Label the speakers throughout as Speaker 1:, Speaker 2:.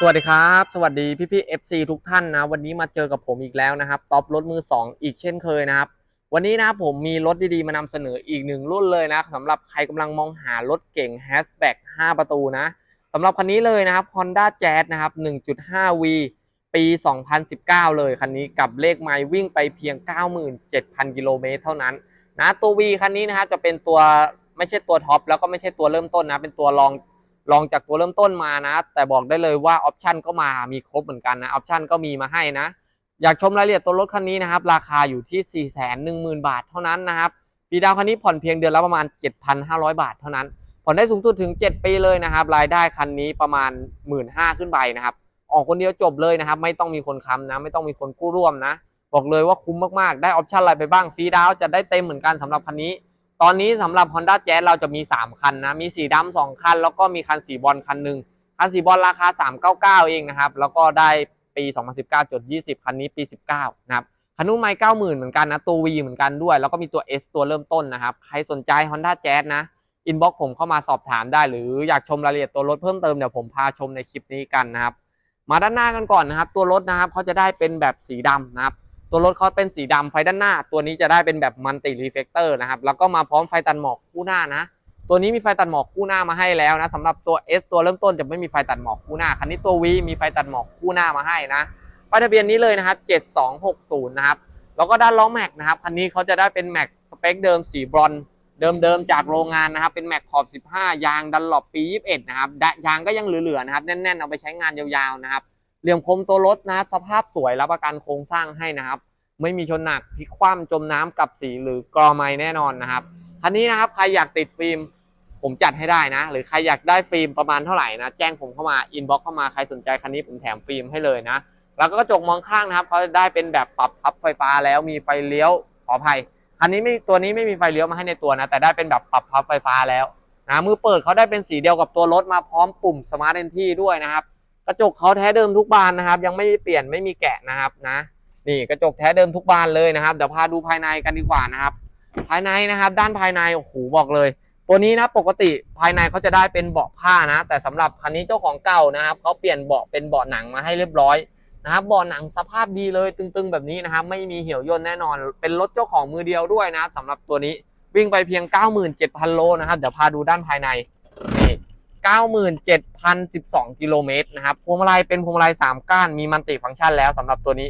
Speaker 1: สวัสดีครับ สวัสดีพี่พี่ FC ทุกท่านนะ วันนี้มาเจอกับผมอีกแล้วนะครับท็อปรถมือ 2 อีกเช่นเคยนะครับ วันนี้นะผมมีรถดีๆ มานำเสนออีกหนึ่งรุ่นเลยนะสำหรับใครกำลังมองหารถเก่ง Hatchback 5ประตูนะสำหรับคันนี้เลยนะครับ Honda Jazz นะครับ 1.5V ปี 2019 เลยคันนี้กับเลขไมล์วิ่งไปเพียง 97,000 กิโลเมตรเท่านั้นนะตัว V คันนี้นะครับจะเป็นตัวไม่ใช่ตัวท็อปแล้วก็ไม่ใช่ตัวเริ่มต้นนะเป็นตัวรอง ลองจากตัวเริ่มต้นมานะ แต่บอกได้เลยว่าออปชันก็มามีครบเหมือนกันนะออปชันก็มีมาให้นะ อยากชมรายละเอียดตัวรถคันนี้นะครับ ราคาอยู่ที่ 4 1 0 0 0 0 บาทเท่านั้นนะครับปีดาวคันนี้ผ่อนเพียงเดือนละประมาณ 7,500 บาทเท่านั้น ผ่อนได้สูงสุดถึง 7 ปีเลยนะครับ รายได้คันนี้ประมาณ 1 5ื่นขึ้นไปนะครับออกคนเดียวจบเลยนะครับ ไม่ต้องมีคนค้ำนะ ไม่ต้องมีคนกู้ร่วมนะ บอกเลยว่าคุ้มมากๆ ได้ออปชันอะไรไปบ้างฟรีดาวจะได้เต็มเหมือนกันสำหรับคันนี้ ตอนนี้สำหรับ Honda Jazz เราจะมี 3 คันนะ มีสีดำสองคัน แล้วก็มีคันสีบอลคันหนึ่งคันสีบอลราคา 399 เองนะครับ แล้วก็ได้ปี 2019จด20 คันนี้ปี 19 นะครับคันนู้นไม่90,000 เหมือนกันนะ ตัว V เหมือนกันด้วย แล้วก็มีตัว S ตัวเริ่มต้นนะครับ ใครสนใจ Honda Jazz นะอินบ็อกผมเข้ามาสอบถามได้ หรืออยากชมรายละเอียดตัวรถเพิ่มเติมเดี๋ยวผมพาชมในคลิปนี้กันนะครับ มาด้านหน้ากันก่อนนะครับ ตัวรถนะครับเขาจะได้เป็นแบบสีดำนะครับ ตัวรถเขาเป็นสีดำไฟด้านหน้า ตัวนี้จะได้เป็นแบบมันติรีเฟกเตอร์นะครับ แล้วก็มาพร้อมไฟตัดหมอกคู่หน้านะ ตัวนี้มีไฟตัดหมอกคู่หน้ามาให้แล้วนะสำหรับตัว S ตัวเริ่มต้นจะไม่มีไฟตัดหมอกคู่หน้า คันนี้ตัว V มีไฟตัดหมอกคู่หน้ามาให้นะป้ายทะเบียนนี้เลยนะครับ 7260 นะครับ แล้วก็ด้านล้อแม็กนะครับ คันนี้เขาจะได้เป็นแม็กสเปคเดิมสีบรอนเดิมๆจากโรงงานนะครับ เป็นแม็กขอบ 15 ยางดันหลบปี 21 นะครับดะยางก็ยังเหลือๆนะครับ แน่นๆ เอาไปใช้งานยาวๆ นะครับ เหลี่ยมคมตัวรถนะสภาพสวยรับประกันโครงสร้างให้นะครับ ไม่มีชนหนักพลิกคว่ำจมน้ำกับสีหรือกรอไม้แน่นอนนะครับคันนี้นะครับใครอยากติดฟิล์มผมจัดให้ได้นะ หรือใครอยากได้ฟิล์มประมาณเท่าไหร่นะ แจ้งผมเข้ามาอินบ็อกเข้ามาใครสนใจคันนี้ผมแถมฟิล์มให้เลยนะ แล้วก็กระจกมองข้างนะครับเขาได้เป็นแบบปรับพับไฟฟ้าแล้วมีไฟเลี้ยวขออภัยคันนี้ไม่ตัวนี้ไม่มีไฟเลี้ยวมาให้ในตัวนะ แต่ได้เป็นแบบปรับพับไฟฟ้าแล้วนะมือเปิดเขาได้เป็นสีเดียวกับตัวรถมาพร้อมปุ่มสมาร์ทเอนที่ด้วยนะครับ กระจกเขาแท้เดิมทุกบานนะครับ ยังไม่เปลี่ยนไม่มีแกะนะครับนะนี่กระจกแท้เดิมทุกบานเลยนะครับเดี๋ยวพาดูภายในกันดีกว่านะครับ ภายในนะครับ ด้านภายในโอ้โหบอกเลย ตัวนี้นะปกติภายในเขาจะได้เป็นเบาะผ้านะ แต่สำหรับคันนี้เจ้าของเก่านะครับเขาเปลี่ยนเบาะเป็นเบาะหนังมาให้เรียบร้อยนะครับเบาะหนังสภาพดีเลยตึงๆ แบบนี้นะครับ ไม่มีเหี่ยวย่นแน่นอน เป็นรถเจ้าของมือเดียวด้วยนะครับสำหรับตัวนี้วิ่งไปเพียง 97,000 โลนะครับเดี๋ยวพาดูด้านภายใน 97,012 กิโลเมตรนะครับพวงมาลัยเป็นพวงมาลัย3ก้านมีมัลติฟังก์ชันแล้วสำหรับตัวนี้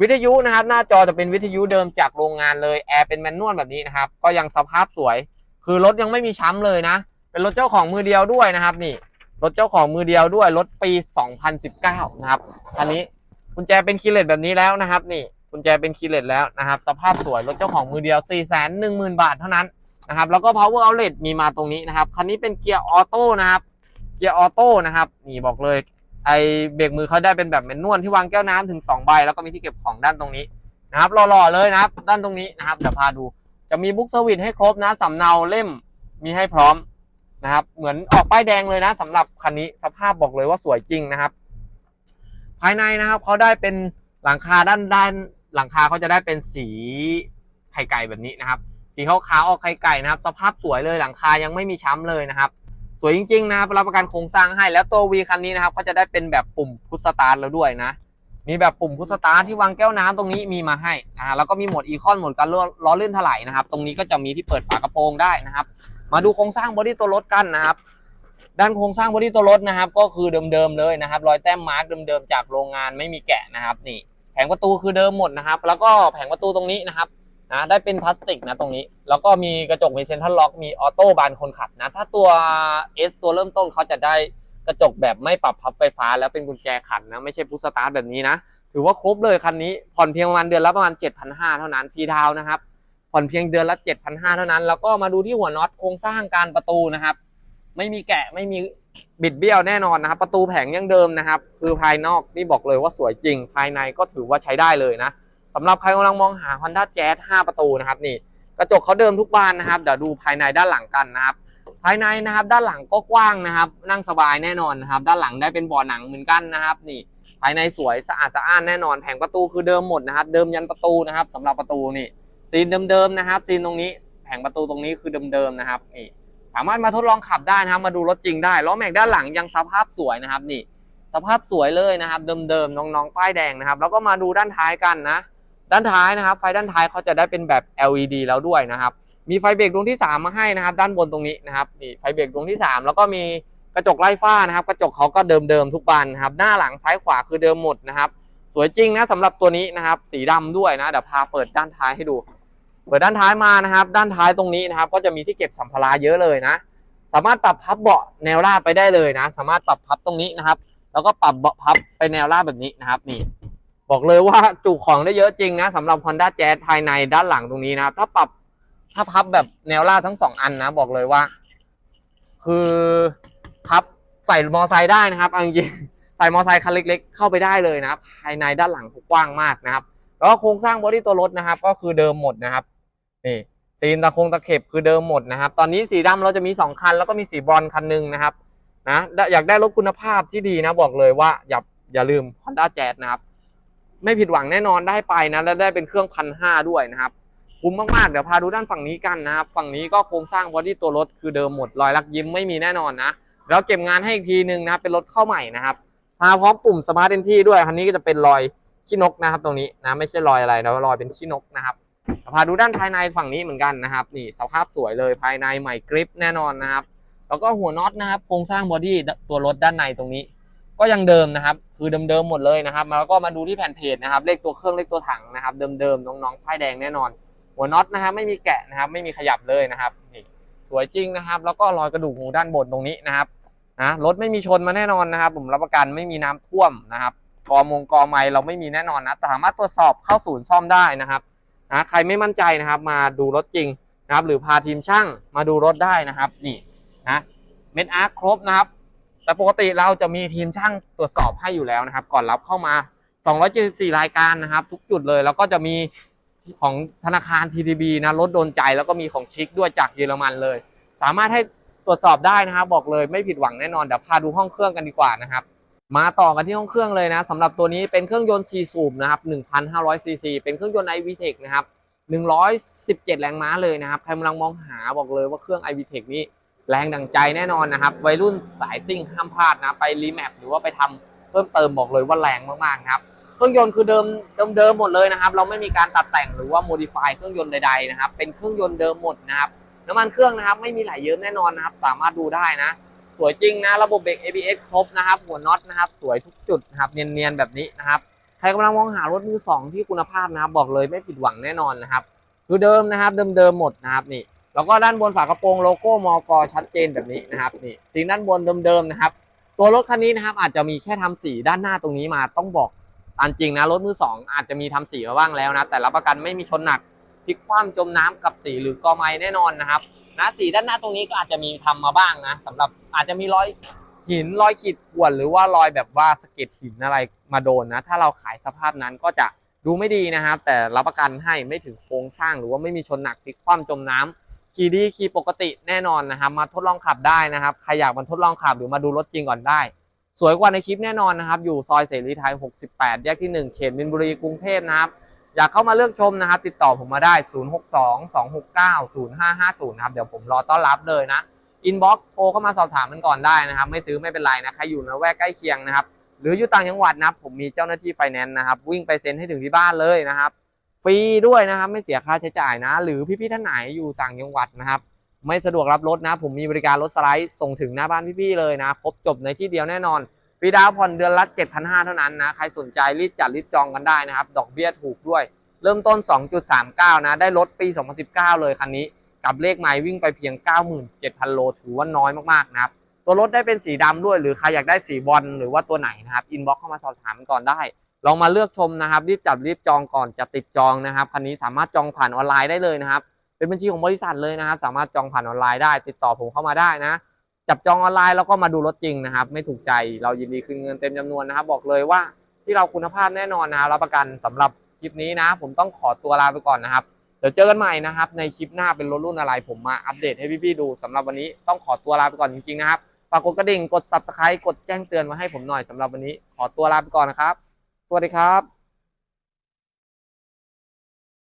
Speaker 1: วิทยุนะครับหน้าจอจะเป็นวิทยุเดิมจากโรงงานเลยแอร์เป็นแมนนวลแบบนี้นะครับก็ยังสภาพสวย คือรถยังไม่มีช้ำเลยนะ เป็นรถเจ้าของมือเดียวด้วยนะครับนี่รถเจ้าของมือเดียวด้วยรถปี 2019 นะครับอันนี้กุญแจเป็นคีย์เลสแบบนี้แล้วนะครับ นี่กุญแจเป็นคีย์เลสแล้วนะครับ สภาพสวยรถเจ้าของมือเดียว 410,000 บาทเท่านั้นนะครับแล้วก็ power outlet มีมาตรงนี้นะครับ คันนี้เป็นเกียร์ออโต้นะครับ เกียร์ออโต้นะครับนี่บอกเลย ไอเบรกมือเขาได้เป็นแบบแมนนวลที่วางแก้วน้ำถึง2ใบแล้วก็มีที่เก็บของด้านตรงนี้นะครับหล่อๆเลยนะครับ ด้านตรงนี้นะครับเดี๋ยวพาดู จะมีบุ๊กสวิตให้ครบนะสำเนาเล่มมีให้พร้อมนะครับ เหมือนออกป้ายแดงเลยนะสำหรับคันนี้สภาพบอกเลยว่าสวยจริงนะครับ ภายในนะครับเขาได้เป็นหลังคาด้านด้านหลังคาเขาจะได้เป็นสีไข่ไก่แบบนี้นะครับ สีขาวๆออกไข่ไก่นะครับ สภาพสวยเลยหลังคายังไม่มีช้ำเลยนะครับ สวยจริงๆนะครับรับประกันโครงสร้างให้แล้วตัววีคันนี้นะครับเขาจะได้เป็นแบบปุ่มพุชสตาร์ทแล้วด้วยนะ มีแบบปุ่มพุชสตาร์ทที่วางแก้วน้ำตรงนี้มีมาให้นะฮะแล้วก็มีโหมดอีคอนโหมดการล้อลื่นถลายนะครับ ตรงนี้ก็จะมีที่เปิดฝากระโปรงได้นะครับ มาดูโครงสร้างบอดี้ตัวรถกันนะครับด้านโครงสร้างบอดี้ตัวรถนะครับ ก็คือเดิมๆเลยนะครับ รอยแต้มมาร์กเดิมๆจากโรงงานไม่มีแกะนะครับ นี่แผงประตูคือเดิมหมดนะครับ แล้วก็แผงประตูตรงนี้นะครับ นะได้เป็นพลาสติกนะตรงนี้ แล้วก็มีกระจกมีเซ็นทรัลล็อกมีออโต้บานคนขับนะถ้าตัว S ตัวเริ่มต้นเขาจะได้กระจกแบบไม่ปรับพับไฟฟ้า แล้วเป็นกุญแจขันนะไม่ใช่พุชสตาร์ทแบบนี้นะถือว่าครบเลยคันนี้ผ่อนเพียงประมาณเดือนละประมาณ 7,500 เท่านั้นฟรีดาวน์นะครับผ่อนเพียงเดือนละ 7,500 เท่านั้น แล้วก็มาดูที่หัวน็อตโครงสร้างการประตูนะครับ ไม่มีแกะไม่มีบิดเบี้ยวแน่นอนนะครับ ประตูแผงยังเดิมนะครับ คือภายนอกนี่บอกเลยว่าสวยจริง ภายในก็ถือว่าใช้ได้เลยนะ สำหรับใครกำลังมองหา Honda Jazz 5 ประตูนะครับนี่กระจกเขาเดิมทุกบานนะครับเดี๋ยวดูภายในด้านหลังกันนะครับ ภายในนะครับด้านหลังก็กว้างนะครับ นั่งสบายแน่นอนนะครับ ด้านหลังได้เป็นเบ่อหนังเหมือนกันนะครับ นี่ ภายในสวยสะอาดสะอ้านแน่นอนแผงประตูคือเดิมหมดนะครับ เดิมยันประตูนะครับสำหรับประตูนี่ซีนเดิมๆนะครับซีนตรงนี้แผงประตูตรงนี้คือเดิมๆนะครับนี่สามารถมาทดลองขับได้นะครับ มาดูรถจริงได้ล้อแม็กด้านหลังยังสภาพสวยนะครับ นี่สสภาพสวยเลยนะครับ เดิมๆน้องๆป้ายแดงนะครับ แล้วก็มาดูด้านท้ายกันนะ ด้านท้ายนะครับ ไฟด้านท้ายเขาจะได้เป็นแบบ LED แล้วด้วยนะครับ มีไฟเบรกดวงที่ 3 มาให้นะครับ ด้านบนตรงนี้นะครับนี่ไฟเบรกดวงที่ 3 แล้วก็มีกระจกไล่ฟ้านะครับ กระจกเขาก็เดิมๆทุกบานนะครับ หน้าหลังซ้ายขวาคือเดิมหมดนะครับ สวยจริงนะสำหรับตัวนี้นะครับ สีดำด้วยนะเดี๋ยวพาเปิดด้านท้ายให้ดู เปิดด้านท้ายมานะครับ ด้านท้ายตรงนี้นะครับ ก็จะมีที่เก็บสัมภาระเยอะเลยนะ สามารถปรับพับเบาะแนวราบไปได้เลยนะ สามารถปรับพับตรงนี้นะครับ แล้วก็ปรับเบาะพับไปแนวราบแบบนี้นะครับนี่ บอกเลยว่าจุของได้เยอะจริงนะสำหรับ Honda Jazz ภายในด้านหลังตรงนี้นะครับ ถ้าปรับถ้าพับแบบแนวราบทั้งสองอันนะ บอกเลยว่า คือพับใส่มอไซค์ได้นะครับอาจริงใส่มอไซค์คันเล็ก ๆ เข้าไปได้เลยนะครับ ภายในด้านหลังกว้างมากนะครับ แล้วโครงสร้างบอดี้ตัวรถนะครับ ก็คือเดิมหมดนะครับนี่ซีนตะคงตะเข็บคือเดิมหมดนะครับ ตอนนี้สีดำเราจะมีสองคัน แล้วก็มีสีบรอนคันหนึ่งนะครับนะอยากได้รถคุณภาพที่ดีนะ บอกเลยว่าอย่าอย่าลืม Honda Jazz นะครับ ไม่ผิดหวังแน่นอนได้ไปนะและได้เป็นเครื่องพันห้าด้วยนะครับคุ้มมากๆเดี๋ยวพาดูด้านฝั่งนี้กันนะครับฝั่งนี้ก็โครงสร้างบอดี้ตัวรถคือเดิมหมดรอยลักยิ้มไม่มีแน่นอนนะแล้วเก็บงานให้อีกทีนึงนะครับเป็นรถเข้าใหม่นะครับมาพร้อมปุ่ม Smart Entry ด้วยคันนี้ก็จะเป็นรอยขี้นกนะครับ ตรงนี้นะไม่ใช่รอยอะไรนะรอยเป็นขี้นกนะครับพาดูด้านภายในฝั่งนี้เหมือนกันนะครับ นี่สภาพสวยเลยภายในใหม่กริปแน่นอนนะครับ แล้วก็หัวน็อตนะครับโครงสร้างบอดี้ตัวรถด้านในตรงนี้ ก็ยังเดิมนะครับ คือเดิมๆหมดเลยนะครับแล้วก็มาดูที่แผ่นเพจนะครับ เลขตัวเครื่องเลขตัวถังนะครับ เดิมๆน้องๆป้ายแดงแน่นอน หัวน็อตนะครับไม่มีแกะนะครับ ไม่มีขยับเลยนะครับนี่สวยจริงนะครับ แล้วก็รอยกระดูกหูด้านบนตรงนี้นะครับนะรถไม่มีชนมาแน่นอนนะครับ ผมรับประกันไม่มีน้ำท่วมนะครับกอมงกอไม้เราไม่มีแน่นอนนะแต่สามารถตรวจสอบเข้าศูนย์ซ่อมได้นะครับนะใครไม่มั่นใจนะครับ มาดูรถจริงนะครับ หรือพาทีมช่างมาดูรถได้นะครับ นี่นะเม็ดอาร์ครบนะครับ แต่ปกติเราจะมีทีมช่างตรวจสอบให้อยู่แล้วนะครับ ก่อนรับเข้ามา 274 รายการนะครับ ทุกจุดเลยแล้วก็จะมีของธนาคาร TDB นะรถโดนใจแล้วก็มีของชิคด้วยจากเยอรมันเลย สามารถให้ตรวจสอบได้นะครับ บอกเลยไม่ผิดหวังแน่นอนเดี๋ยวพาดูห้องเครื่องกันดีกว่านะครับ มาต่อกันที่ห้องเครื่องเลยนะสำหรับตัวนี้เป็นเครื่องยนต์ 4 สูบนะครับ 1,500 ซีซีเป็นเครื่องยนต์ iVTEC นะครับ117 แรงม้าเลยนะครับใครกำลังมองหาบอกเลยว่าเครื่อง iVTEC นี้ แรงดังใจแน่นอนนะครับ วัยรุ่นสายซิ่งห้ามพลาดนะ ไปรีแมปหรือว่าไปทำเพิ่มเติมบอกเลยว่าแรงมากๆนะครับ เครื่องยนต์คือเดิมเดิมหมดเลยนะครับ เราไม่มีการตัดแต่งหรือว่าโมดิฟายเครื่องยนต์ใดๆนะครับ เป็นเครื่องยนต์เดิมหมดนะครับ น้ำมันเครื่องนะครับไม่มีไหลเยอะแน่นอนนะครับ สามารถดูได้นะ สวยจริงนะ ระบบเบรก ABS ครบนะครับ หัวน็อตนะครับ สวยทุกจุดนะครับ เนียนๆแบบนี้นะครับ ใครกำลังมองหารถมือสองที่คุณภาพนะครับ บอกเลยไม่ผิดหวังแน่นอนนะครับ คือเดิมนะครับ เดิมๆหมดนะครับนี่ แล้วก็ด้านบนฝากระโปรงโลโก้มอกชัดเจนแบบนี้นะครับนี่สีด้านบนเดิมๆนะครับ ตัวรถคันนี้นะครับอาจจะมีแค่ทำสีด้านหน้าตรงนี้มาต้องบอกตามจริงนะรถมือสองอาจจะมีทำสีมาบ้างแล้วนะแต่รับประกันไม่มีชนหนักพลิกคว่ำจมน้ำกับสีหรือกอไม้แน่นอนนะครับนะสีด้านหน้าตรงนี้ก็อาจจะมีทำมาบ้างนะสำหรับอาจจะมีรอยหินรอยขีดข่วนหรือว่ารอยแบบว่าสะเก็ดหินอะไรมาโดนนะ ถ้าเราขายสภาพนั้นก็จะดูไม่ดีนะครับ แต่รับประกันให้ไม่ถึงโครงสร้างหรือว่าไม่มีชนหนักพลิกคว่ำจมน้ำ ขี่ดีขี่ปกติแน่นอนนะครับ มาทดลองขับได้นะครับ ใครอยากมาทดลองขับหรือมาดูรถจริงก่อนได้ สวยกว่าในคลิปแน่นอนนะครับ อยู่ซอยเสรีไทย 68 แยกที่ 1 เขตมินบุรีกรุงเทพนะครับ อยากเข้ามาเลือกชมนะครับ ติดต่อผมมาได้ 062-269-0550นะครับ เดี๋ยวผมรอต้อนรับเลยนะ อินบ็อกซ์โทรเข้ามาสอบถามกันก่อนได้นะครับ ไม่ซื้อไม่เป็นไรนะ ใครอยู่ในแวกใกล้เคียงนะครับ หรืออยู่ต่างจังหวัดนะครับ ผมมีเจ้าหน้าที่ไฟแนนซ์นะครับ วิ่งไปเซ็นให้ถึงที่บ้านเลยนะครับ ฟรีด้วยนะครับ ไม่เสียค่าใช้จ่ายนะ หรือพี่ๆท่านไหนอยู่ต่างจังหวัดนะครับ ไม่สะดวกรับรถนะ ผมมีบริการรถสไลด์ส่งถึงหน้าบ้านพี่ๆเลยนะ ครบจบในที่เดียวแน่นอนฟรีดาวผ่อนเดือนละ 7,500 เท่านั้นนะ ใครสนใจรีบจัดรีบจองกันได้นะครับ ดอกเบี้ยถูกด้วย เริ่มต้น 2.39 นะ ได้รถปี 2019 เลยคันนี้ กับเลขไมล์วิ่งไปเพียง 97,000 โล ถือว่าน้อยมากๆนะครับ ตัวรถได้เป็นสีดำด้วย หรือใครอยากได้สีบอลหรือว่าตัวไหนนะครับ อินบ็อกเข้ามาสอบถามก่อนได้ ลองมาเลือกชมนะครับ รีบจับรีบจองก่อนจะติดจองนะครับคันนี้สามารถจองผ่านออนไลน์ได้เลยนะครับ เป็นบัญชีของบริษัทเลยนะครับ สามารถจองผ่านออนไลน์ได้ ติดต่อผมเข้ามาได้นะ จับจองออนไลน์แล้วก็มาดูรถจริงนะครับ ไม่ถูกใจเรายินดีคืนเงินเต็มจำนวนนะครับ บอกเลยว่าที่เราคุณภาพแน่นอนนะครับรับประกันสำหรับคลิปนี้นะ ผมต้องขอตัวลาไปก่อนนะครับเดี๋ยวเจอกันใหม่นะครับในคลิปหน้าเป็นรถรุ่นอะไร ผมมาอัปเดตให้พี่ๆดูสำหรับวันนี้ต้องขอตัวลาไปก่อนจริงๆนะครับฝากกดกระดิ่งกด subscribe กดแจ้งเตือนมาให้ผมหน่อยสำหรับวันนี้ขอตัวลาไปก่อนนะครับ สวัสดีครับ